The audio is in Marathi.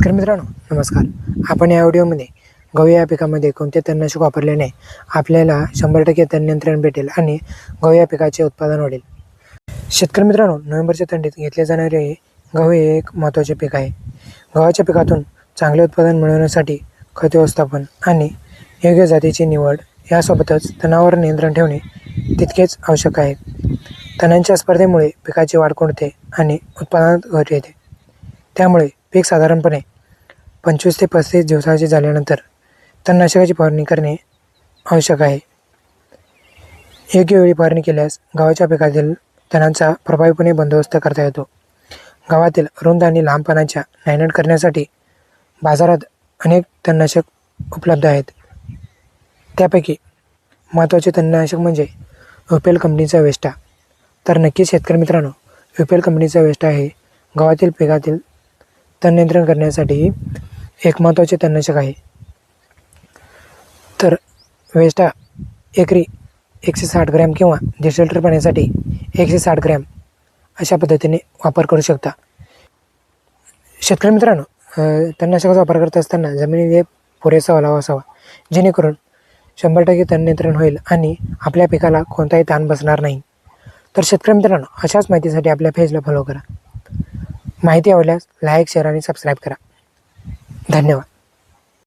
शेतकरी मित्रांनो नमस्कार. आपण या व्हिडिओमध्ये गहू या पिकामध्ये कोणते तणनाशक वापरल्याने आपल्याला शंभर टक्के तण नियंत्रण भेटेल आणि गहू या पिकाचे उत्पादन वाढेल. शेतकरी मित्रांनो नोव्हेंबरच्या थंडीत घेतले जाणारे गहू हे एक महत्त्वाचे पीक आहे. गव्हाच्या पिकातून चांगले उत्पादन मिळवण्यासाठी खत व्यवस्थापन आणि योग्य जातीची निवड यासोबतच तणावर नियंत्रण ठेवणे तितकेच आवश्यक आहे. तणांच्या स्पर्धेमुळे पिकाची वाढ कोणते आणि उत्पादनात घट येते. त्यामुळे पीक साधारणपणे पंचवीस ते पस्तीस दिवसाचे झाल्यानंतर तणनाशकाची फवारणी करणे आवश्यक आहे. योग्य वेळी फवारणी केल्यास गव्हाच्या पिकातील तणांचा प्रभावीपणे बंदोबस्त करता येतो. गावातील रुंद आणि लहान पानांच्या नायनाट करण्यासाठी बाजारात अनेक तणनाशक उपलब्ध आहेत. त्यापैकी महत्त्वाचे तणनाशक म्हणजे युपेल कंपनीचा वेस्टा तर नक्कीच शेतकरी मित्रांनो युपेल कंपनीचा वेस्टा हे गावातील पिकातील तण नियंत्रण करण्यासाठी एक महत्त्वाचे तणनाशक आहे. तर वेस्टा एकरी एकशे साठ ग्रॅम किंवा दीडशे लिटर पाण्यासाठी एकशे साठ ग्रॅम अशा पद्धतीने वापर करू शकता. शेतकरी मित्रांनो तणनाशकाचा वापर करत असताना जमिनीत पुरेसा ओलावा असावा जेणेकरून शंभर टक्के तण नियंत्रण होईल आणि आपल्या पिकाला कोणताही ताण बसणार नाही. तर शेतकरी मित्रांनो अशाच माहितीसाठी आपल्या पेजला फॉलो करा. माहिती आवडल्यास लाईक शेअर आणि सबस्क्राईब करा. धन्यवाद